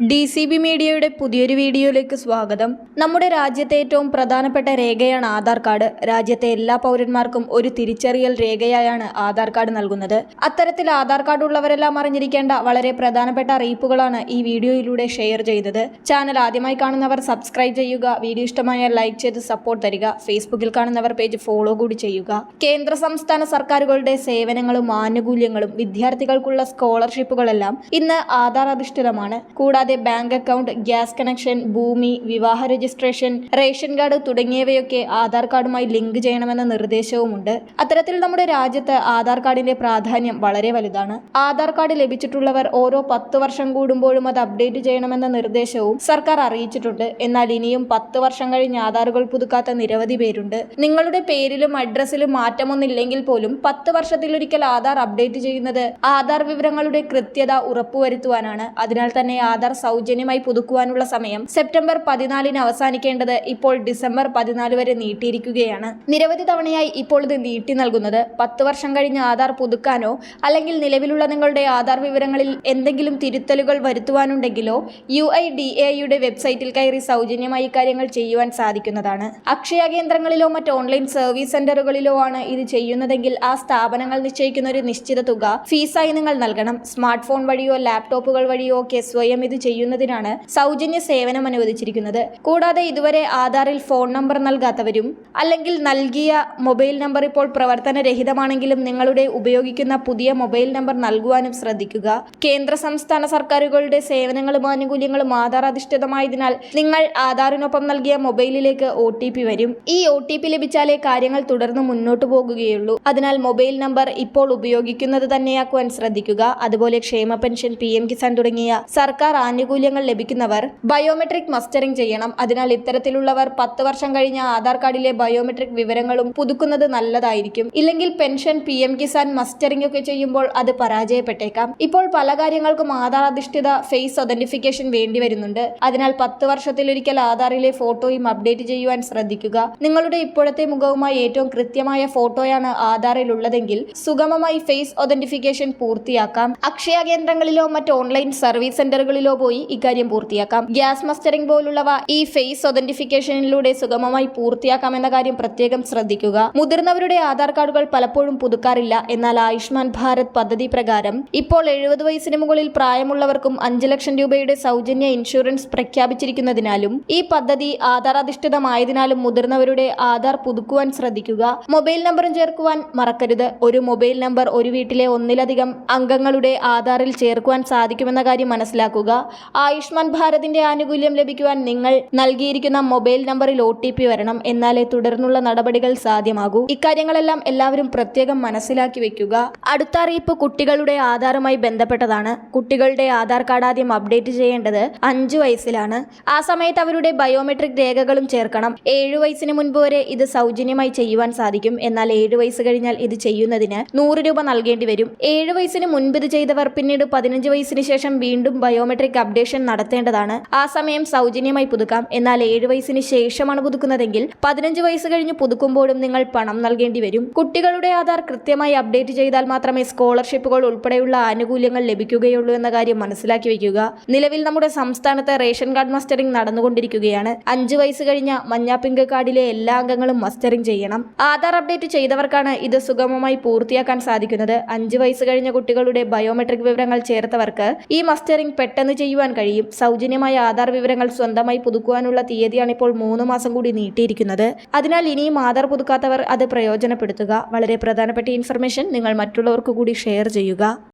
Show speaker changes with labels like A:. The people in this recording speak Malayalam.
A: ഡി സി ബി മീഡിയയുടെ പുതിയൊരു വീഡിയോയിലേക്ക് സ്വാഗതം. നമ്മുടെ രാജ്യത്തെ ഏറ്റവും പ്രധാനപ്പെട്ട രേഖയാണ് ആധാർ കാർഡ്. രാജ്യത്തെ എല്ലാ പൗരന്മാർക്കും ഒരു തിരിച്ചറിയൽ രേഖയായാണ് ആധാർ കാർഡ് നൽകുന്നത്. അത്തരത്തിൽ ആധാർ കാർഡ് ഉള്ളവരെല്ലാം അറിഞ്ഞിരിക്കേണ്ട വളരെ പ്രധാനപ്പെട്ട അറിയിപ്പുകളാണ് ഈ വീഡിയോയിലൂടെ ഷെയർ ചെയ്തത്. ചാനൽ ആദ്യമായി കാണുന്നവർ സബ്സ്ക്രൈബ് ചെയ്യുക വീഡിയോ ഇഷ്ടമായാൽ ലൈക്ക് ചെയ്ത് സപ്പോർട്ട് തരിക ഫേസ്ബുക്കിൽ കാണുന്നവർ പേജ് ഫോളോ കൂടി ചെയ്യുക. കേന്ദ്ര സംസ്ഥാന സർക്കാരുകളുടെ സേവനങ്ങളും ആനുകൂല്യങ്ങളും വിദ്യാർത്ഥികൾക്കുള്ള സ്കോളർഷിപ്പുകളെല്ലാം ഇന്ന് ആധാർ അധിഷ്ഠിതമാണ്. കൂടാതെ ബാങ്ക് അക്കൗണ്ട് ഗ്യാസ് കണക്ഷൻ ഭൂമി വിവാഹ രജിസ്ട്രേഷൻ റേഷൻ കാർഡ് തുടങ്ങിയവയൊക്കെ ആധാർ കാർഡുമായി ലിങ്ക് ചെയ്യണമെന്ന നിർദ്ദേശവുമുണ്ട്. അത്തരത്തിൽ നമ്മുടെ രാജ്യത്ത് ആധാർ കാർഡിന്റെ പ്രാധാന്യം വളരെ വലുതാണ്. ആധാർ കാർഡ് ലഭിച്ചിട്ടുള്ളവർ ഓരോ പത്ത് വർഷം കൂടുമ്പോഴും അത് അപ്ഡേറ്റ് ചെയ്യണമെന്ന നിർദ്ദേശവും സർക്കാർ അറിയിച്ചിട്ടുണ്ട്. എന്നാൽ ഇനിയും പത്ത് വർഷം കഴിഞ്ഞ് ആധാറുകൾ പുതുക്കാത്ത നിരവധി പേരുണ്ട്. നിങ്ങളുടെ പേരിലും അഡ്രസ്സിലും മാറ്റമൊന്നില്ലെങ്കിൽ പോലും പത്ത് വർഷത്തിലൊരിക്കൽ ആധാർ അപ്ഡേറ്റ് ചെയ്യുന്നത് ആധാർ വിവരങ്ങളുടെ കൃത്യത ഉറപ്പുവരുത്തുവാനാണ്. അതിനാൽ തന്നെ ആധാർ സൗജന്യമായി പുതുക്കുവാനുള്ള സമയം സെപ്റ്റംബർ പതിനാലിന് അവസാനിക്കേണ്ടത് ഇപ്പോൾ ഡിസംബർ പതിനാല് വരെ നീട്ടിയിരിക്കുകയാണ്. നിരവധി തവണയായി ഇപ്പോൾ ഇത് നീട്ടി നൽകുന്നത്. പത്ത് വർഷം കഴിഞ്ഞ് ആധാർ പുതുക്കാനോ അല്ലെങ്കിൽ നിലവിലുള്ള നിങ്ങളുടെ ആധാർ വിവരങ്ങളിൽ എന്തെങ്കിലും തിരുത്തലുകൾ വരുത്തുവാനുണ്ടെങ്കിലോ യു ഐ ഡി എയുടെ വെബ്സൈറ്റിൽ കയറി സൗജന്യമായി കാര്യങ്ങൾ ചെയ്യുവാൻ സാധിക്കുന്നതാണ്. അക്ഷയ കേന്ദ്രങ്ങളിലോ മറ്റ് ഓൺലൈൻ സർവീസ് സെന്ററുകളിലോ ആണ് ഇത് ചെയ്യുന്നതെങ്കിൽ ആ സ്ഥാപനങ്ങൾ നിശ്ചയിക്കുന്ന ഒരു നിശ്ചിത തുക ഫീസായി നിങ്ങൾ നൽകണം. സ്മാർട്ട് ഫോൺ വഴിയോ ലാപ്ടോപ്പുകൾ വഴിയോ ഒക്കെ സ്വയം ഇത് ചെയ്യുന്നതിനാണ് സൗജന്യ സേവനം അനുവദിച്ചിരിക്കുന്നത്. കൂടാതെ ഇതുവരെ ആധാറിൽ ഫോൺ നമ്പർ നൽകാത്തവരും അല്ലെങ്കിൽ നൽകിയ മൊബൈൽ നമ്പർ ഇപ്പോൾ പ്രവർത്തനരഹിതമാണെങ്കിലും നിങ്ങളുടെ ഉപയോഗിക്കുന്ന പുതിയ മൊബൈൽ നമ്പർ നൽകുവാനും ശ്രദ്ധിക്കുക. കേന്ദ്ര സംസ്ഥാന സർക്കാരുകളുടെ സേവനങ്ങളും ആനുകൂല്യങ്ങളും ആധാർ അധിഷ്ഠിതമായതിനാൽ നിങ്ങൾ ആധാറിനൊപ്പം നൽകിയ മൊബൈലിലേക്ക് ഒ വരും. ഈ ഒ ലഭിച്ചാലേ കാര്യങ്ങൾ തുടർന്ന് മുന്നോട്ട് പോകുകയുള്ളൂ. അതിനാൽ മൊബൈൽ നമ്പർ ഇപ്പോൾ ഉപയോഗിക്കുന്നത് തന്നെയാക്കുവാൻ ശ്രദ്ധിക്കുക. അതുപോലെ ക്ഷേമ പെൻഷൻ പി കിസാൻ തുടങ്ങിയ സർക്കാർ ആനുകൂല്യങ്ങൾ ലഭിക്കുന്നവർ ബയോമെട്രിക് മസ്റ്ററിംഗ് ചെയ്യണം. അതിനാൽ ഇത്തരത്തിലുള്ളവർ പത്ത് വർഷം കഴിഞ്ഞ ആധാർ കാർഡിലെ ബയോമെട്രിക് വിവരങ്ങളും പുതുക്കുന്നത് നല്ലതായിരിക്കും. ഇല്ലെങ്കിൽ pension P M Kisan mustering ഒക്കെ ചെയ്യുമ്പോൾ അത് പരാജയപ്പെട്ടേക്കാം. ഇപ്പോൾ പല കാര്യങ്ങൾക്കും ആധാർ അധിഷ്ഠിത ഫേസ് ഒതന്റിഫിക്കേഷൻ വേണ്ടി വരുന്നുണ്ട്. അതിനാൽ പത്ത് വർഷത്തിലൊരിക്കൽ ആധാറിലെ ഫോട്ടോയും അപ്ഡേറ്റ് ചെയ്യുവാൻ ശ്രദ്ധിക്കുക. നിങ്ങളുടെ ഇപ്പോഴത്തെ മുഖവുമായി ഏറ്റവും കൃത്യമായ ഫോട്ടോയാണ് ആധാറിൽ ഉള്ളതെങ്കിൽ സുഗമമായി ഫേസ് ഒതന്റിഫിക്കേഷൻ പൂർത്തിയാക്കാം. അക്ഷയ കേന്ദ്രങ്ങളിലോ മറ്റ് ഓൺലൈൻ സർവീസ് സെന്ററുകളിലോ പോയി ഇക്കാര്യം പൂർത്തിയാക്കാം. ഗ്യാസ് മസ്റ്ററിംഗ് പോലുള്ളവ ഈ ഫേസ് ഒതന്റിഫിക്കേഷനിലൂടെ സുഗമമായി പൂർത്തിയാക്കാം എന്ന കാര്യം പ്രത്യേകം ശ്രദ്ധിക്കുക. മുതിർന്നവരുടെ ആധാർ കാർഡുകൾ പലപ്പോഴും പുതുക്കാറില്ല. എന്നാൽ ആയുഷ്മാൻ ഭാരത് പദ്ധതി പ്രകാരം ഇപ്പോൾ എഴുപത് വയസ്സിന് മുകളിൽ പ്രായമുള്ളവർക്കും അഞ്ച് ലക്ഷം രൂപയുടെ സൗജന്യ ഇൻഷുറൻസ് പ്രഖ്യാപിച്ചിരിക്കുന്നതിനാലും ഈ പദ്ധതി ആധാർ അധിഷ്ഠിതമായതിനാലും മുതിർന്നവരുടെ ആധാർ പുതുക്കുവാൻ ശ്രദ്ധിക്കുക. മൊബൈൽ നമ്പറും ചേർക്കുവാൻ മറക്കരുത്. ഒരു മൊബൈൽ നമ്പർ ഒരു വീട്ടിലെ ഒന്നിലധികം അംഗങ്ങളുടെ ആധാറിൽ ചേർക്കുവാൻ സാധിക്കുമെന്ന കാര്യം മനസ്സിലാക്കുക. ആയുഷ്മാൻ ഭാരതിന്റെ ആനുകൂല്യം ലഭിക്കുവാൻ നിങ്ങൾ നൽകിയിരിക്കുന്ന മൊബൈൽ നമ്പറിൽ ഒ ടി പി വരണം. എന്നാലേ തുടർന്നുള്ള നടപടികൾ സാധ്യമാകൂ. ഇക്കാര്യങ്ങളെല്ലാം എല്ലാവരും പ്രത്യേകം മനസ്സിലാക്കി വെക്കുക. അടുത്ത അറിയിപ്പ് കുട്ടികളുടെ ആധാറുമായി ബന്ധപ്പെട്ടതാണ്. കുട്ടികളുടെ ആധാർ കാർഡ് ആദ്യം അപ്ഡേറ്റ് ചെയ്യേണ്ടത് അഞ്ചു വയസ്സിലാണ്. ആ സമയത്ത് അവരുടെ ബയോമെട്രിക് രേഖകളും ചേർക്കണം. ഏഴു വയസ്സിന് മുൻപ് വരെ ഇത് സൗജന്യമായി ചെയ്യുവാൻ സാധിക്കും. എന്നാൽ ഏഴു വയസ്സ് കഴിഞ്ഞാൽ ഇത് ചെയ്യുന്നതിന് നൂറ് രൂപ നൽകേണ്ടി വരും. ഏഴു വയസ്സിന് മുൻപ് ഇത് ചെയ്തവർ പിന്നീട് പതിനഞ്ച് വയസ്സിന് ശേഷം വീണ്ടും ബയോമെട്രിക് അപ്ഡേഷൻ നടത്തേണ്ടതാണ്. ആ സമയം സൗജന്യമായി പുതുക്കാം. എന്നാൽ ഏഴ് വയസ്സിന് ശേഷമാണ് പുതുക്കുന്നതെങ്കിൽ പതിനഞ്ച് വയസ്സ് കഴിഞ്ഞ് പുതുക്കുമ്പോഴും നിങ്ങൾ പണം നൽകേണ്ടി വരും. കുട്ടികളുടെ ആധാർ കൃത്യമായി അപ്ഡേറ്റ് ചെയ്താൽ മാത്രമേ സ്കോളർഷിപ്പുകൾ ഉൾപ്പെടെയുള്ള ആനുകൂല്യങ്ങൾ ലഭിക്കുകയുള്ളൂ എന്ന കാര്യം മനസ്സിലാക്കി വയ്ക്കുക നിലവിൽ നമ്മുടെ സംസ്ഥാനത്ത് റേഷൻ കാർഡ് മസ്റ്ററിംഗ് നടന്നുകൊണ്ടിരിക്കുകയാണ്. അഞ്ച് വയസ്സ് കഴിഞ്ഞ മഞ്ഞാപ്പിങ്ക് കാർഡിലെ എല്ലാ അംഗങ്ങളും മസ്റ്ററിംഗ് ചെയ്യണം. ആധാർ അപ്ഡേറ്റ് ചെയ്തവർക്കാണ് ഇത് സുഗമമായി പൂർത്തിയാക്കാൻ സാധിക്കുന്നത്. അഞ്ച് വയസ്സ് കഴിഞ്ഞ കുട്ടികളുടെ ബയോമെട്രിക് വിവരങ്ങൾ ചേർത്തവർക്ക് ഈ മസ്റ്ററിംഗ് പെട്ടെന്ന് ചെയ്യുവാൻ കഴിയും. സൗജന്യമായ ആധാർ വിവരങ്ങൾ സ്വന്തമായി പുതുക്കുവാനുള്ള തീയതിയാണ് ഇപ്പോൾ മൂന്ന് മാസം കൂടി നീട്ടിയിരിക്കുന്നത്. അതിനാൽ ഇനിയും ആധാർ പുതുക്കാത്തവർ അത് പ്രയോജനപ്പെടുത്തുക. വളരെ പ്രധാനപ്പെട്ട ഇൻഫർമേഷൻ നിങ്ങൾ മറ്റുള്ളവർക്ക് കൂടി ഷെയർ ചെയ്യുക.